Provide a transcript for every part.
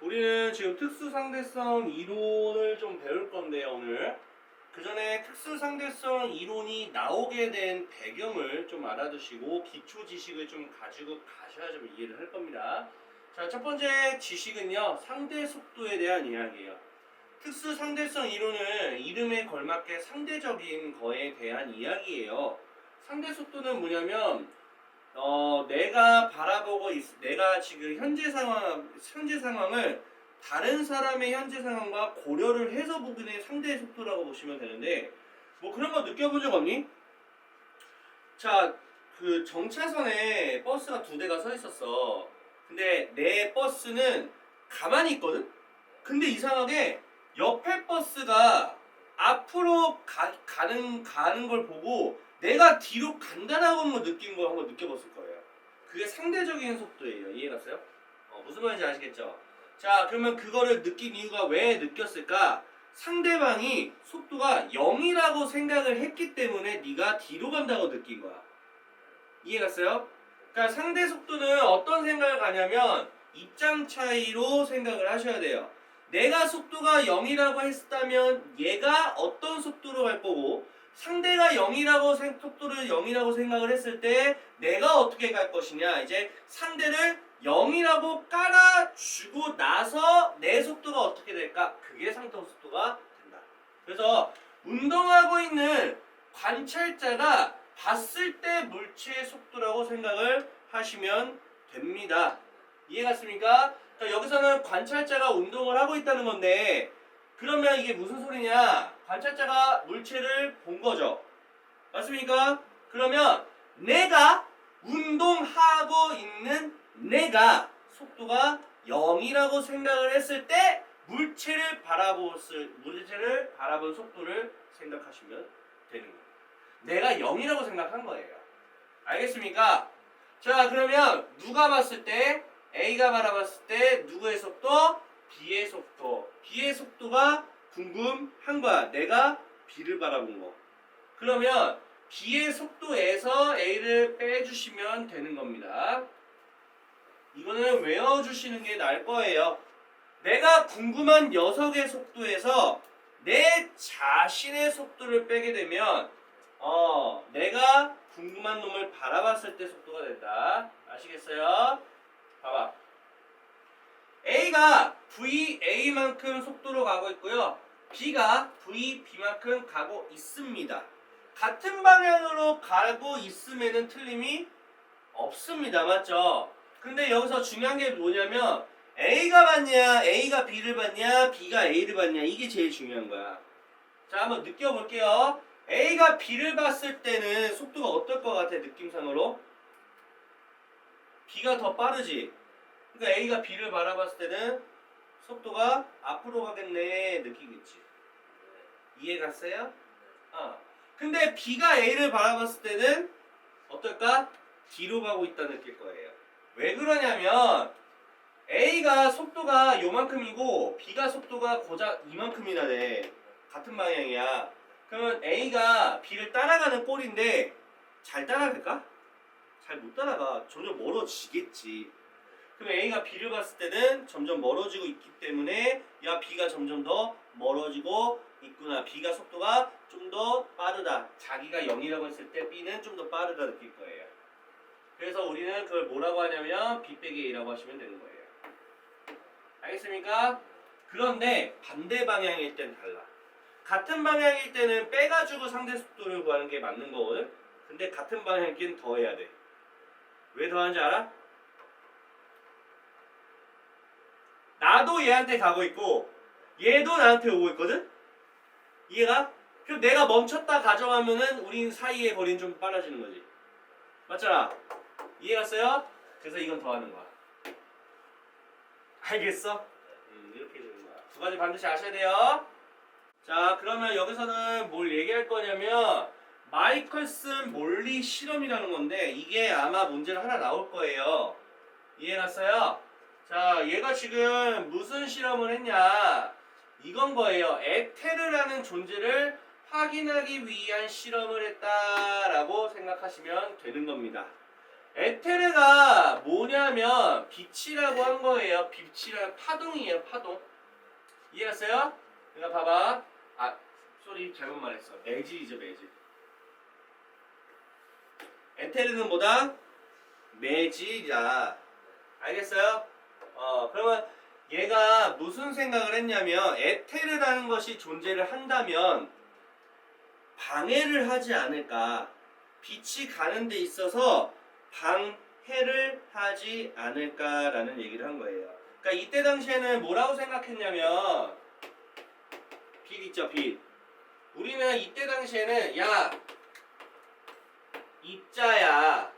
우리는 지금 특수상대성 이론을 좀 배울 건데요, 오늘. 그 전에 특수상대성 이론이 나오게 된 배경을 좀 알아두시고 기초 지식을 좀 가지고 가셔야 좀 이해를 할 겁니다. 자, 첫 번째 지식은요, 상대 속도에 대한 이야기예요. 특수 상대성 이론은 이름에 걸맞게 상대적인 거에 대한 이야기예요. 상대 속도는 뭐냐면 어, 내가 바라보고 있, 내가 지금 현재 상황 현재 상황을 다른 사람의 현재 상황과 고려를 해서 보기는 상대 속도라고 보시면 되는데 뭐 그런 거 느껴본 적 없니? 자, 그 정차선에 버스가 두 대가 서 있었어. 근데 내 버스는 가만히 있거든. 근데 이상하게 옆에 버스가 앞으로 가, 가는 가는 걸 보고 내가 뒤로 간다라고 한번 느낀 걸 한번 느껴봤을 거예요. 그게 상대적인 속도예요. 이해갔어요? 어, 무슨 말인지 아시겠죠? 자, 그러면 그거를 느낀 이유가 왜 느꼈을까? 상대방이 속도가 0이라고 생각을 했기 때문에 네가 뒤로 간다고 느낀 거야. 이해갔어요? 그러니까 상대 속도는 어떤 생각을 가냐면 입장 차이로 생각을 하셔야 돼요. 내가 속도가 0이라고 했다면 얘가 어떤 속도로 갈 거고 상대가 0이라고 생, 속도를 0이라고 생각을 했을 때 내가 어떻게 갈 것이냐 이제 상대를 0이라고 깔아주고 나서 내 속도가 어떻게 될까 그게 상대 속도가 된다 그래서 운동하고 있는 관찰자가 봤을 때 물체의 속도라고 생각을 하시면 됩니다 이해갔습니까? 그러니까 여기서는 관찰자가 운동을 하고 있다는 건데 그러면 이게 무슨 소리냐? 관찰자가 물체를 본 거죠. 맞습니까? 그러면 내가 운동하고 있는 내가 속도가 0이라고 생각을 했을 때 물체를 바라보을 물체를 바라본 속도를 생각하시면 되는 거예요. 내가 0이라고 생각한 거예요. 알겠습니까? 자, 그러면 누가 봤을 때 A가 바라봤을 때 누구의 속도? B의 속도. B의 속도가 궁금한 거야. 내가 B를 바라본 거. 그러면 B의 속도에서 A를 빼주시면 되는 겁니다. 이거는 외워주시는 게 나을 거예요. 내가 궁금한 녀석의 속도에서 내 자신의 속도를 빼게 되면 어 내가 궁금한 놈을 바라봤을 때 속도가 된다. 아시겠어요? 봐봐. A가 VA만큼 속도로 가고 있고요. B가 VB만큼 가고 있습니다. 같은 방향으로 가고 있음에는 틀림이 없습니다. 맞죠? 근데 여기서 중요한 게 뭐냐면 A가 봤냐, A가 B를 봤냐, B가 A를 봤냐 이게 제일 중요한 거야. 자, 한번 느껴볼게요. A가 B를 봤을 때는 속도가 어떨 것 같아, 느낌상으로? B가 더 빠르지? 그러니까 A가 B를 바라봤을 때는 속도가 앞으로 가겠네 느끼겠지. 이해 갔어요? 어. 근데 B가 A를 바라봤을 때는 어떨까? 뒤로 가고 있다 느낄 거예요. 왜 그러냐면 A가 속도가 요만큼이고 B가 속도가 고작 이만큼이나 돼. 같은 방향이야. 그러면 A가 B를 따라가는 꼴인데 잘 따라갈까? 잘 못 따라가. 점점 멀어지겠지. 그럼 A가 B를 봤을 때는 점점 멀어지고 있기 때문에 야 B가 점점 더 멀어지고 있구나. B가 속도가 좀 더 빠르다. 자기가 0이라고 했을 때 B는 좀 더 빠르다 느낄 거예요. 그래서 우리는 그걸 뭐라고 하냐면 B 빼기 A라고 하시면 되는 거예요. 알겠습니까? 그런데 반대 방향일 땐 달라. 같은 방향일 때는 빼가지고 상대 속도를 구하는 게 맞는 거거든. 근데 같은 방향일 땐 더 해야 돼. 왜 더 하는지 알아? 나도 얘한테 가고 있고 얘도 나한테 오고 있거든? 이해가? 그럼 내가 멈췄다 가져가면은 우리 사이의 거리는 좀 빨라지는 거지. 맞잖아. 이해갔어요? 그래서 이건 더하는 거야. 알겠어? 음, 이렇게 되는 거야. 두 가지 반드시 아셔야 돼요. 자, 그러면 여기서는 뭘 얘기할 거냐면 마이클슨 몰리 실험이라는 건데 이게 아마 문제를 하나 나올 거예요. 이해갔어요? 자, 얘가 지금 무슨 실험을 했냐? 이건 거예요. 에테르라는 존재를 확인하기 위한 실험을 했다라고 생각하시면 되는 겁니다. 에테르가 뭐냐면 빛이라고 한 거예요. 빛이란 파동이에요. 파동. 이해했어요? 그러니까 봐봐. 아, 소리 잘못 말했어. 매질이죠, 매질. 에테르는 뭐다? 매질이다. 알겠어요? 어, 그러면 얘가 무슨 생각을 했냐면 에테르라는 것이 존재를 한다면 방해를 하지 않을까. 빛이 가는 데 있어서 방해를 하지 않을까라는 얘기를 한 거예요. 그러니까 이때 당시에는 뭐라고 생각했냐면 빛 있죠, 빛. 우리는 이때 당시에는 야 입자야.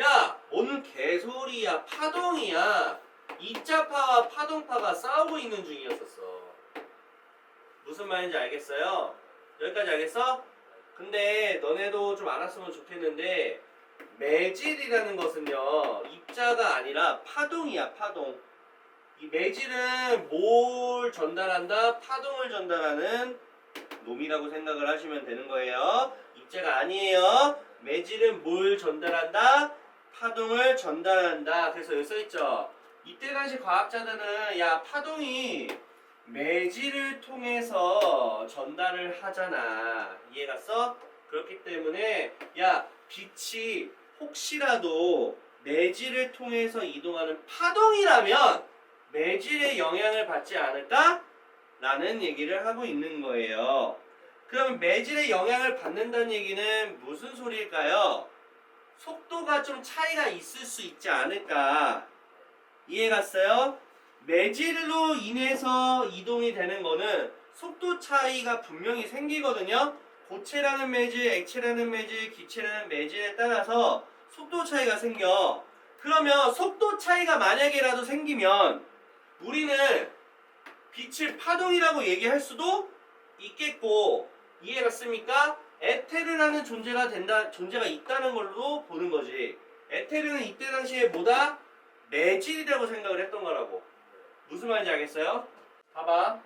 야, 뭔 개소리야. 파동이야. 입자파와 파동파가 싸우고 있는 중이었었어. 무슨 말인지 알겠어요? 여기까지 알겠어? 근데 너네도 좀 알았으면 좋겠는데 매질이라는 것은요 입자가 아니라 파동이야 파동 이 매질은 뭘 전달한다? 파동을 전달하는 놈이라고 생각을 하시면 되는 거예요 입자가 아니에요 매질은 뭘 전달한다? 파동을 전달한다 그래서 여기 써있죠 이때 당시 과학자들은 야 파동이 매질을 통해서 전달을 하잖아. 이해갔어? 그렇기 때문에 야 빛이 혹시라도 매질을 통해서 이동하는 파동이라면 매질의 영향을 받지 않을까? 라는 얘기를 하고 있는 거예요. 그럼 매질의 영향을 받는다는 얘기는 무슨 소리일까요? 속도가 좀 차이가 있을 수 있지 않을까? 이해갔어요? 매질로 인해서 이동이 되는 거는 속도 차이가 분명히 생기거든요. 고체라는 매질, 액체라는 매질, 기체라는 매질에 따라서 속도 차이가 생겨. 그러면 속도 차이가 만약에라도 생기면 우리는 빛을 파동이라고 얘기할 수도 있겠고 이해갔습니까? 에테르라는 존재가 된다 존재가 있다는 걸로 보는 거지. 에테르는 이때 당시에 뭐다? 매질이라고 생각을 했던 거라고. 무슨 말인지 알겠어요? 봐봐.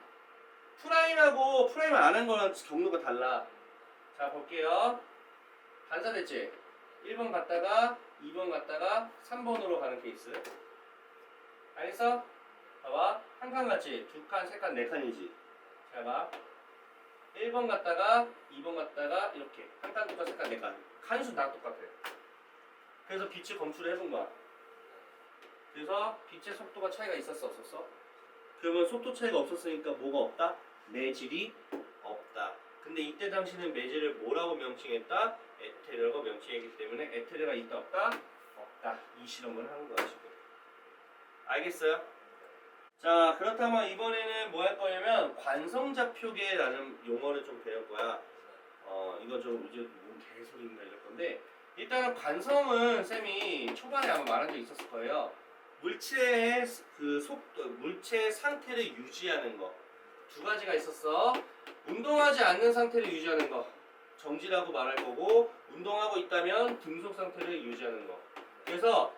프라임하고 프라임 안 한 거랑 경로가 달라. 자, 볼게요. 반사됐지? 1번 갔다가 2번 갔다가 3번으로 가는 케이스. 알겠어? 봐봐. 한 칸 같지? 두 칸, 세 칸, 네 칸이지. 잘 봐. 1번 갔다가 2번 갔다가 이렇게. 한 칸, 두 칸, 세 칸, 네 칸. 칸수 다 똑같아. 그래서 빛을 검출을 해본 거야. 그래서 빛의 속도가 차이가 있었어 없었어? 그러면 속도 차이가 없었으니까 뭐가 없다? 매질이 없다. 근데 이때 당시는 매질을 뭐라고 명칭했다? 에테르라고 명칭했기 때문에 에테르가 있다 없다? 없다. 이 실험을 하는 거야 지금. 알겠어요? 자 그렇다면 이번에는 뭐 할 거냐면 관성자표계라는 용어를 좀 배울 거야. 어 이거 좀 이제 뭔 개소리인가 이럴 건데 일단은 관성은 쌤이 초반에 아마 말한 적 있었을 거예요. 물체의 그 속도, 물체의 상태를 유지하는 거. 두 가지가 있었어. 운동하지 않는 상태를 유지하는 거. 정지라고 말할 거고, 운동하고 있다면 등속 상태를 유지하는 거. 그래서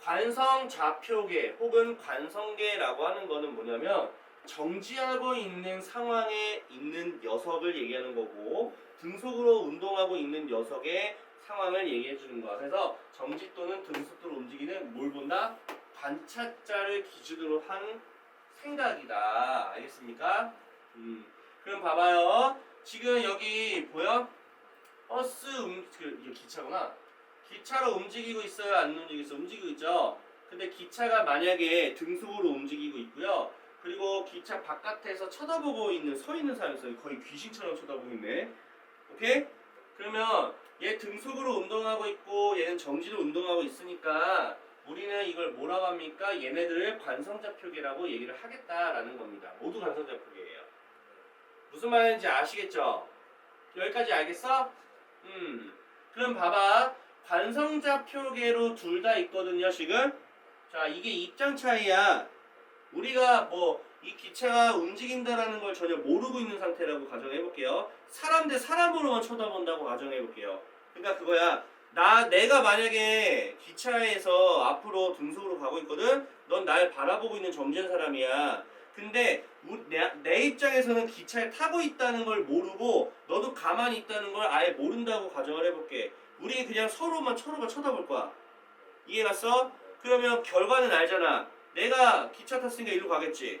관성 좌표계 혹은 관성계라고 하는 거는 뭐냐면 정지하고 있는 상황에 있는 녀석을 얘기하는 거고 등속으로 운동하고 있는 녀석의 상황을 얘기해 주는 거야. 그래서 정지 또는 등속도로 움직이는 뭘 본다? 관찰자를 기준으로 한 생각이다. 알겠습니까? 음. 그럼 봐봐요. 지금 여기 보여? 버스 음, 그 이게 기차구나. 기차로 움직이고 있어요? 안 움직이고 있어요? 움직이고 있죠. 근데 기차가 만약에 등속으로 움직이고 있고요. 그리고 기차 바깥에서 쳐다보고 있는 서 있는 사람이 있어요. 거의 귀신처럼 쳐다보고 있네. 오케이? 그러면 얘 등속으로 운동하고 있고 얘는 정지로 운동하고 있으니까 우리는 이걸 뭐라고 합니까? 얘네들을 관성자 표계라고 얘기를 하겠다라는 겁니다. 모두 관성자 표계예요. 무슨 말인지 아시겠죠? 여기까지 알겠어? 음. 그럼 봐봐. 관성자 표계로 둘 다 있거든요, 지금. 자, 이게 입장 차이야. 우리가 뭐 이 기체가 움직인다라는 걸 전혀 모르고 있는 상태라고 가정해 볼게요. 사람 대 사람으로만 쳐다본다고 가정해 볼게요. 그러니까 그거야. 나 내가 만약에 기차에서 앞으로 등속으로 가고 있거든. 넌 날 바라보고 있는 정지한 사람이야. 근데 우- 내, 내 입장에서는 기차에 타고 있다는 걸 모르고 너도 가만히 있다는 걸 아예 모른다고 가정을 해볼게. 우리 그냥 서로만 서로가 쳐다볼 거야. 이해갔어? 그러면 결과는 알잖아. 내가 기차 탔으니까 일로 가겠지.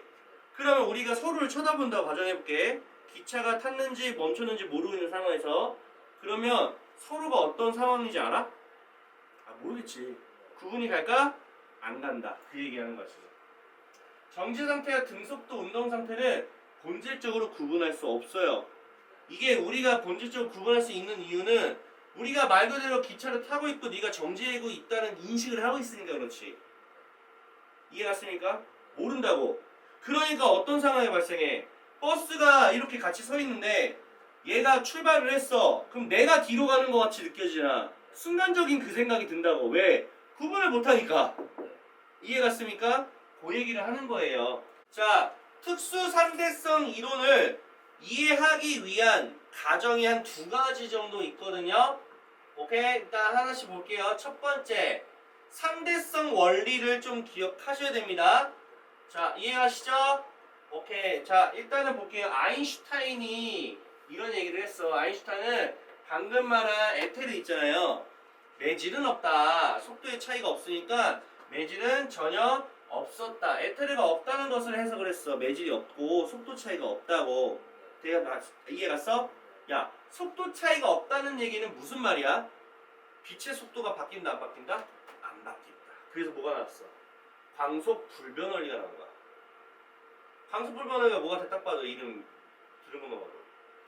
그러면 우리가 서로를 쳐다본다고 가정해볼게. 기차가 탔는지 멈췄는지 모르고 있는 상황에서 그러면 서로가 어떤 상황인지 알아? 아 모르겠지. 구분이 갈까? 안 간다. 그 얘기하는 거지. 정지 상태와 등속도 운동 상태는 본질적으로 구분할 수 없어요. 이게 우리가 본질적으로 구분할 수 있는 이유는 우리가 말 그대로 기차를 타고 있고 네가 정지하고 있다는 인식을 하고 있으니까 그렇지. 이해 갔습니까? 모른다고. 그러니까 어떤 상황이 발생해? 버스가 이렇게 같이 서 있는데 얘가 출발을 했어. 그럼 내가 뒤로 가는 것 같이 느껴지잖아. 순간적인 그 생각이 든다고. 왜? 구분을 못하니까. 이해 갔습니까? 그 얘기를 하는 거예요. 자, 특수 상대성 이론을 이해하기 위한 가정이 한 두 가지 정도 있거든요. 오케이, 일단 하나씩 볼게요. 첫 번째, 상대성 원리를 좀 기억하셔야 됩니다. 자, 이해하시죠? 오케이. 자, 일단은 볼게요. 아인슈타인이 이런 얘기를 했어. 아인슈타인은 방금 말한 에테르 있잖아요. 매질은 없다. 속도의 차이가 없으니까 매질은 전혀 없었다. 에테르가 없다는 것을 해석을 했어. 매질이 없고 속도 차이가 없다고. 맞- 이해 갔어? 야, 속도 차이가 없다는 얘기는 무슨 말이야? 빛의 속도가 바뀐다 안 바뀐다? 안 바뀐다. 그래서 뭐가 나왔어? 광속 불변 원리가 나온 거야. 광속 불변 원리가 뭐가 딱 봐도 이름 들은 것만 봐도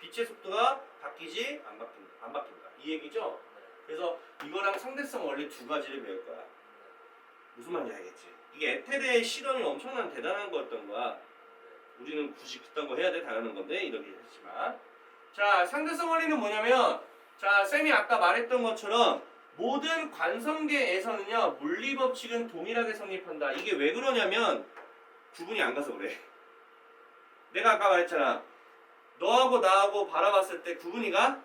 빛의 속도가 바뀌지 안 바뀐다. 안 바뀐다. 이 얘기죠? 그래서 이거랑 상대성 원리 두 가지를 배울 거야. 무슨 말인지 알겠지? 이게 에테르의 실험이 엄청난 대단한 거였던 거야. 우리는 굳이 그딴 거 해야 돼 당하는 건데 이렇게 했지만 자 상대성 원리는 뭐냐면 자 쌤이 아까 말했던 것처럼 모든 관성계에서는요 물리 법칙은 동일하게 성립한다 이게 왜 그러냐면 구분이 안 가서 그래 내가 아까 말했잖아 너하고 나하고 바라봤을 때 구분이 가?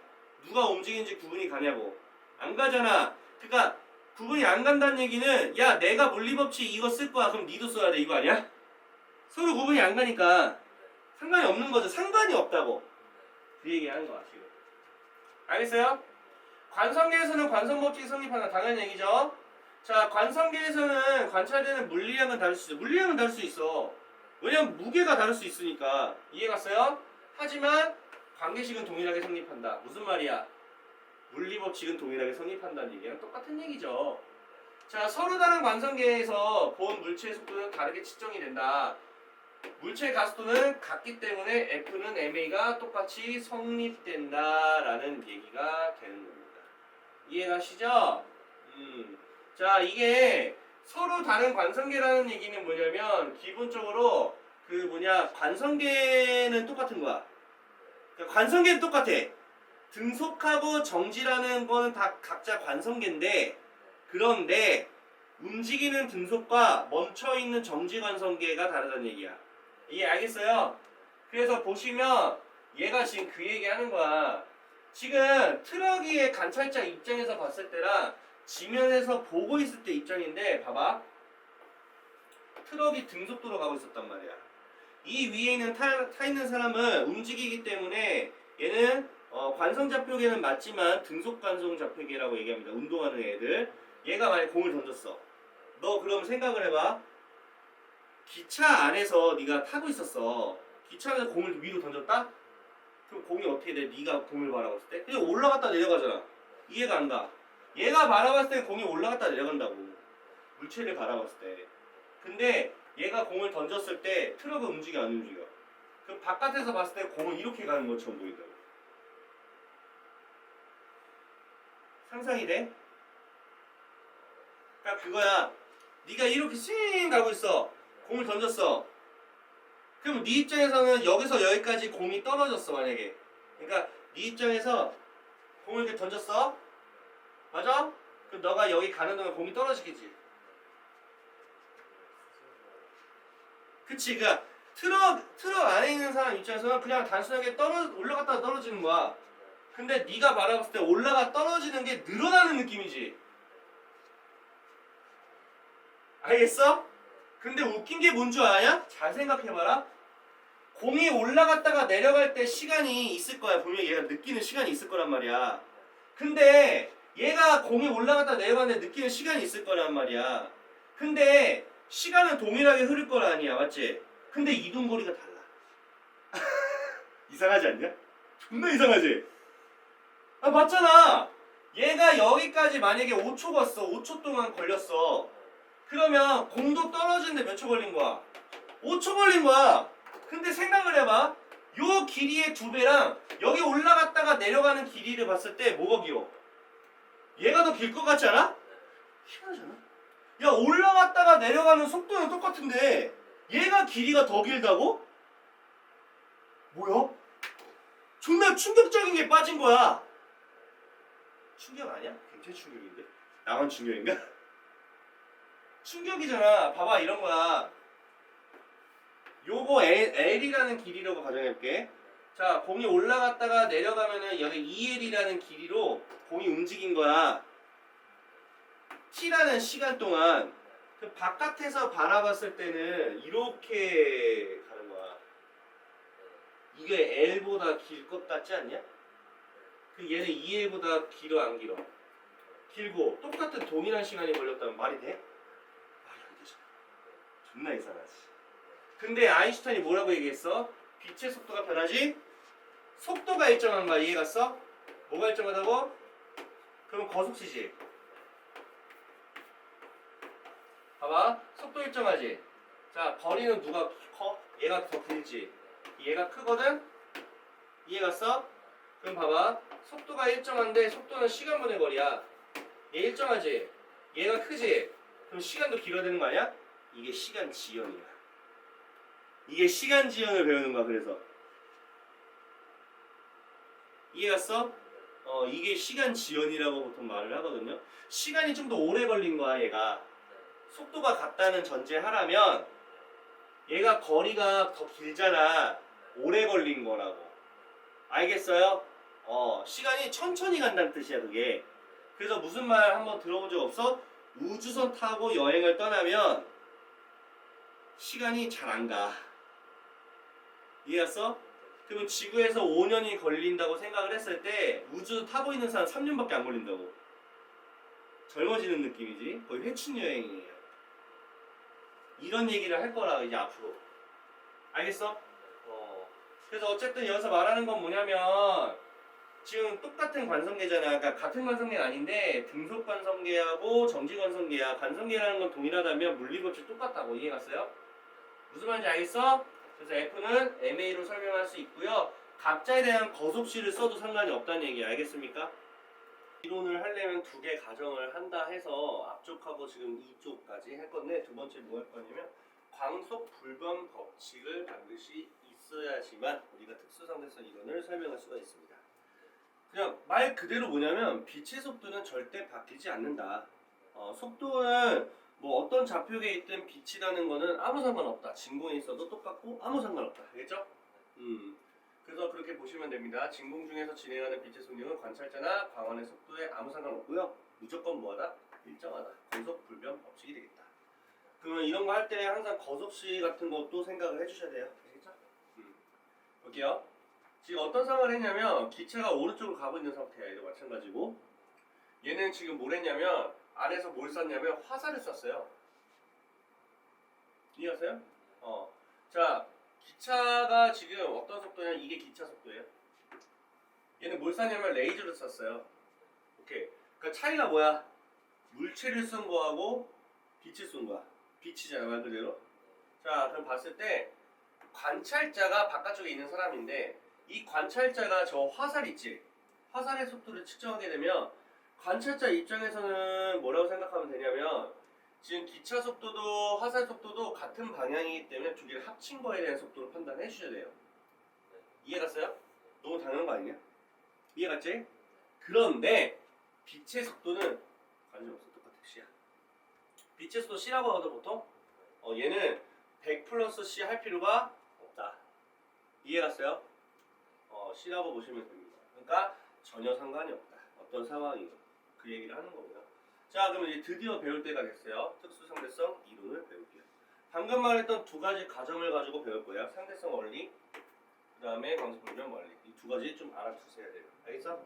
누가 움직이는지 구분이 가냐고 안 가잖아 그러니까 구분이 안 간다는 얘기는 야 내가 물리 법칙 이거 쓸 거야 그럼 니도 써야 돼 이거 아니야? 서로 구분이 안 가니까 상관이 없는 거죠. 상관이 없다고. 그 얘기 하는 거야, 지금. 알겠어요? 관성계에서는 관성법칙이 성립한다. 당연한 얘기죠. 자, 관성계에서는 관찰되는 물리량은 다를 수 있어. 물리량은 다를 수 있어. 왜냐면 무게가 다를 수 있으니까. 이해 갔어요? 하지만 관계식은 동일하게 성립한다. 무슨 말이야? 물리법칙은 동일하게 성립한다는 얘기랑 똑같은 얘기죠. 자, 서로 다른 관성계에서 본 물체의 속도는 다르게 측정이 된다. 물체의 가속도는 같기 때문에 F는 MA가 똑같이 성립된다라는 얘기가 되는 겁니다. 이해가시죠? 음. 자, 이게 서로 다른 관성계라는 얘기는 뭐냐면 기본적으로 그 뭐냐 관성계는 똑같은 거야. 그러니까 관성계는 똑같아. 등속하고 정지라는 거는 다 각자 관성계인데 그런데 움직이는 등속과 멈춰 있는 정지 관성계가 다르다는 얘기야. 이해 알겠어요? 그래서 보시면 얘가 지금 그 얘기 하는 거야. 지금 트럭이의 관찰자 입장에서 봤을 때랑 지면에서 보고 있을 때 입장인데 봐봐. 트럭이 등속도로 가고 있었단 말이야. 이 위에 있는 타, 타 있는 사람은 움직이기 때문에 얘는 어, 관성좌표계는 맞지만 등속 관성좌표계라고 얘기합니다. 운동하는 애들. 얘가 만약 공을 던졌어. 너 그럼 생각을 해봐. 기차 안에서 네가 타고 있었어. 기차 안에서 공을 위로 던졌다? 그럼 공이 어떻게 돼? 네가 공을 바라봤을 때? 그냥 올라갔다 내려가잖아. 이해가 안 가. 얘가 바라봤을 때 공이 올라갔다 내려간다고. 물체를 바라봤을 때. 근데 얘가 공을 던졌을 때 트럭은 움직여 안 움직여? 그 바깥에서 봤을 때 공은 이렇게 가는 것처럼 보인다고. 상상이 돼? 그러니까 그거야. 네가 이렇게 씩 가고 있어. 공을 던졌어. 그럼 네 입장에서는 여기서 여기까지 공이 떨어졌어 만약에. 그러니까 네 입장에서 공을 이렇게 던졌어. 맞아? 그럼 너가 여기 가는 동안 공이 떨어지겠지. 그치? 그러니까 트럭 트럭 안에 있는 사람 입장에서는 그냥 단순하게 떨어 올라갔다가 떨어지는 거야. 근데 네가 바라봤을 때 올라가 떨어지는 게 늘어나는 느낌이지. 알겠어? 근데 웃긴 게 뭔 줄 아냐? 잘 생각해봐라. 공이 올라갔다가 내려갈 때 시간이 있을 거야. 분명히 얘가 느끼는 시간이 있을 거란 말이야. 근데 얘가 공이 올라갔다 내려가는데 느끼는 시간이 있을 거란 말이야. 근데 시간은 동일하게 흐를 거 아니야, 맞지? 근데 이동거리가 달라. 이상하지 않냐? 존나 이상하지? 아 맞잖아. 얘가 여기까지 만약에 5초 갔어. 5초 동안 걸렸어. 그러면 공도 떨어지는데 몇 초 걸린 거야? 5초 걸린 거야. 근데 생각을 해봐. 요 길이의 두 배랑 여기 올라갔다가 내려가는 길이를 봤을 때 뭐가 길어? 얘가 더 길 것 같지 않아? 희한하잖아. 야 올라갔다가 내려가는 속도는 똑같은데 얘가 길이가 더 길다고? 뭐야? 존나 충격적인 게 빠진 거야. 충격 아니야? 굉장히 충격인데? 나만 충격인가? 충격이잖아. 봐봐 이런 거야. 요거 L, L이라는 길이라고 가정해볼게. 자, 공이 올라갔다가 내려가면은 여기 2L이라는 길이로 공이 움직인 거야. T라는 시간 동안 그 바깥에서 바라봤을 때는 이렇게 가는 거야. 이게 L보다 길 것 같지 않냐? 그 얘는 2L보다 길어 안 길어? 길고 똑같은 동일한 시간이 걸렸다면 말이 돼? 말이 안 되잖아. 존나 이상하지. 근데 아인슈타인이 뭐라고 얘기했어? 빛의 속도가 변하지? 속도가 일정한 거야 이해 갔어? 뭐가 일정하다고? 그럼 거속시지 봐봐. 속도 일정하지? 자 거리는 누가 커? 얘가 더 길지? 얘가 크거든? 이해갔어? 그럼 봐봐. 속도가 일정한데 속도는 시간분의 거리야. 얘 일정하지? 얘가 크지? 그럼 시간도 길어야 되는 거 아니야? 이게 시간 지연이야. 이게 시간 지연을 배우는 거야 그래서. 이해갔어? 어 이게 시간 지연이라고 보통 말을 하거든요. 시간이 좀 더 오래 걸린 거야 얘가 속도가 같다는 전제하라면 얘가 거리가 더 길잖아 오래 걸린 거라고 알겠어요? 어 시간이 천천히 간다는 뜻이야 그게 그래서 무슨 말 한번 들어본 적 없어? 우주선 타고 여행을 떠나면 시간이 잘 안 가. 이해했어? 그러면 지구에서 5년이 걸린다고 생각을 했을 때 우주 타고 있는 사람 3년밖에 안 걸린다고. 젊어지는 느낌이지. 거의 회춘 여행이에요. 이런 얘기를 할 거라 이제 앞으로. 알겠어? 어. 그래서 어쨌든 여기서 말하는 건 뭐냐면 지금 똑같은 관성계잖아. 그러니까 같은 관성계는 아닌데 등속 관성계하고 정지 관성계야. 관성계라는 건 동일하다면 물리법칙 똑같다고 이해 갔어요? 무슨 말인지 알겠어? 그래서 F는 MA로 설명할 수 있고요. 각자에 대한 거속시를 써도 상관이 없다는 얘기 알겠습니까? 이론을 하려면 두 개 가정을 한다 해서 앞쪽하고 지금 이쪽까지 할 건데 두 번째 뭐 할 거냐면 광속 불변 법칙을 반드시 있어야지만 우리가 특수상대성 이론을 설명할 수가 있습니다. 그냥 말 그대로 뭐냐면 빛의 속도는 절대 바뀌지 않는다. 어, 속도는 뭐 어떤 좌표계에 있든 빛이라는 거는 아무 상관없다. 진공에 있어도 똑같고 아무 상관없다. 알겠죠? 음. 그래서 그렇게 보시면 됩니다. 진공 중에서 진행하는 빛의 속력은 관찰자나 광원의 속도에 아무 상관없고요. 무조건 뭐하다? 일정하다. 고속 불변 법칙이 되겠다. 그러면 이런 거 할 때 항상 거속시 같은 것도 생각을 해주셔야 돼요. 알겠죠? 음. 볼게요. 지금 어떤 상황을 했냐면 기차가 오른쪽으로 가고 있는 상태야. 얘도 마찬가지고 얘는 지금 뭘 했냐면 안에서 뭘 쐈냐면 화살을 쐈어요. 이해하세요? 어. 자, 기차가 지금 어떤 속도냐? 이게 기차 속도예요. 얘는 뭘 쐈냐면 레이저를 쐈어요. 오케이. 그 차이가 뭐야? 물체를 쏜 거하고 빛을 쏜 거야. 빛이잖아, 말 그대로. 자, 그럼 봤을 때 관찰자가 바깥쪽에 있는 사람인데 이 관찰자가 저 화살 있지? 화살의 속도를 측정하게 되면 관찰자 입장에서는 뭐라고 생각하면 되냐면 지금 기차 속도도 화살 속도도 같은 방향이기 때문에 두 개를 합친 거에 대한 속도로 판단해 주셔야 돼요. 이해갔어요? 너무 당연한 거 아니냐? 이해갔지? 그런데 빛의 속도는 관계없어 똑같아 C야. 빛의 속도 C라고 하거든 보통. 어 얘는 100 플러스 C 할 필요가 없다. 이해갔어요? 어 C라고 보시면 됩니다. 그러니까 전혀 상관이 없다. 어떤 상황이건 그 얘기를 하는 거고요. 자, 그러면 이제 드디어 배울 때가 됐어요. 특수상대성 이론을 배울게요. 방금 말했던 두 가지 가정을 가지고 배울 거예요. 상대성 원리, 그 다음에 광속불변 원리. 이 두 가지 좀 알아두셔야 돼요. 알겠어?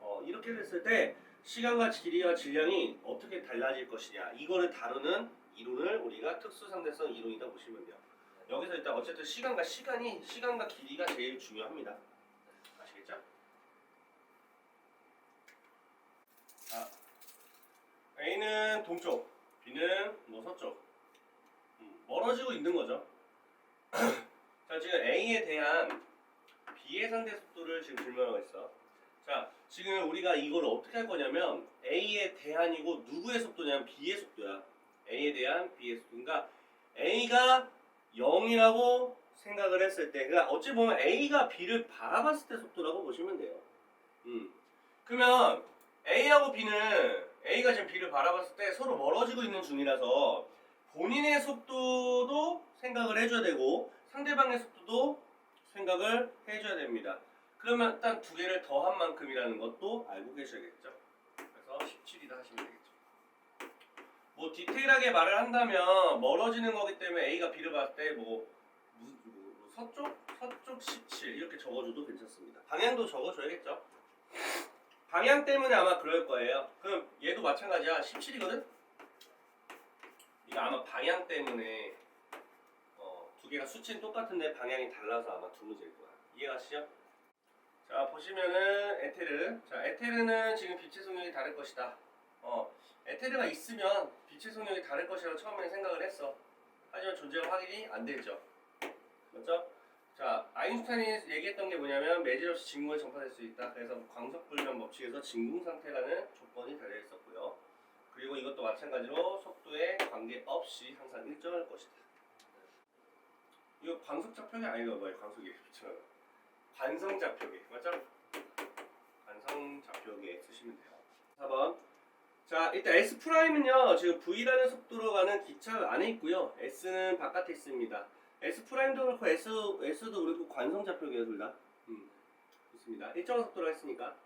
어, 이렇게 됐을 때 시간과 길이와 질량이 어떻게 달라질 것이냐 이거를 다루는 이론을 우리가 특수상대성 이론이다 보시면 돼요. 여기서 일단 어쨌든 시간과 시간이 시간과 길이가 제일 중요합니다. 아시겠죠? 자, A는 동쪽, B는 뭐 서쪽. 음, 멀어지고 있는 거죠. 자, 지금 A에 대한 B의 상대 속도를 지금 질문하고 있어. 자, 지금 우리가 이걸 어떻게 할 거냐면 A에 대한이고 누구의 속도냐면 B의 속도야. A에 대한 B의 속도. 그러니까 A가 0이라고 생각을 했을 때, 그러니까 어찌 보면 A가 B를 바라봤을 때 속도라고 보시면 돼요. 음. 그러면 A하고 B는 A가 지금 B를 바라봤을 때 서로 멀어지고 있는 중이라서 본인의 속도도 생각을 해줘야 되고 상대방의 속도도 생각을 해줘야 됩니다. 그러면 일단 두 개를 더한 만큼이라는 것도 알고 계셔야겠죠. 그래서 17이다 하시면 되겠죠. 뭐 디테일하게 말을 한다면 멀어지는 거기 때문에 A가 B를 봤을 때뭐 뭐 서쪽 서쪽 17 이렇게 적어줘도 괜찮습니다. 방향도 적어줘야겠죠. 방향 때문에 아마 그럴 거예요. 그럼 얘도 마찬가지야. 17이거든. 이거 아마 방향 때문에 어, 두 개가 수치는 똑같은데 방향이 달라서 아마 두 문제일 거야. 이해가시죠? 자 보시면은 에테르. 자 에테르는 지금 빛의 속력이 다를 것이다. 어 에테르가 있으면 빛의 속력이 다를 것이라고 처음에 생각을 했어. 하지만 존재가 확인이 안 되죠. 맞죠? 자 아인슈타인이 얘기했던 게 뭐냐면 매질 없이 진공에 전파될 수 있다. 그래서 광석 불변 법칙에서 진공 상태라는 조건이 달려 있었고요. 그리고 이것도 마찬가지로 속도에 관계 없이 항상 일정할 것이다. 이거 광석 좌표기 아니가 뭐야? 광석이 그렇죠. 관성 좌표기 맞죠? 관성 좌표기에 쓰시면 돼요. 4번. 자 일단 S 프라임은요 지금 V라는 속도로 가는 기차 안에 있고요. S는 바깥에 있습니다. S 프라임도 그렇고 S S도 그렇고 관성 좌표기예요 둘 다. 음, 있습니다. 일정한 속도로 했으니까.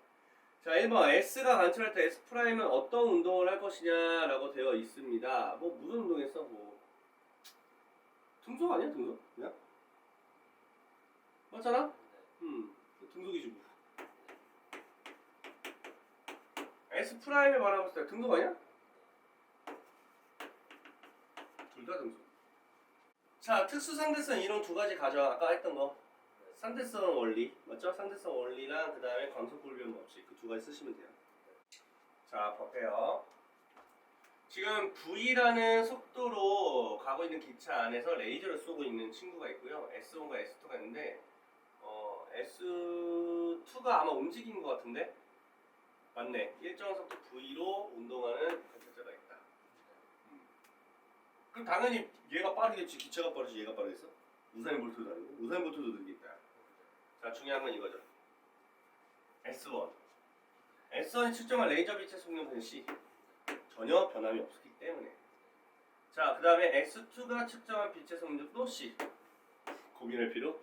자 1번 S가 관찰할 때 S 프라임은 어떤 운동을 할 것이냐라고 되어 있습니다. 뭐 무슨 운동했어 뭐 등속 아니야 등속? 그냥 맞잖아? 음 등속이지 뭐. S 프라임에 때 등속 아니야? 둘 다 등속. 자 특수 상대성 이론 두 가지 가져 아까 했던 거 상대성 원리 맞죠? 상대성 원리랑 그 다음에 광속 불변 법칙 그 두 가지 쓰시면 돼요. 자 볼게요. 지금 V라는 속도로 가고 있는 기차 안에서 레이저를 쏘고 있는 친구가 있고요. S1과 S2가 있는데 어, S2가 아마 움직이는 것 같은데 맞네. 일정한 속도 V로 운동하는. 그럼 당연히 얘가 빠르겠지. 기차가 빠르지 얘가 빠르겠어? 우사인 볼트도 아니고 우사인 볼트도 느리겠다. 자 중요한 건 이거죠. S1. S1이 측정한 레이저 빛의 속력은 C. 전혀 변함이 없기 때문에. 자, 그 다음에 S2가 측정한 빛의 속력도 C. 고민할 필요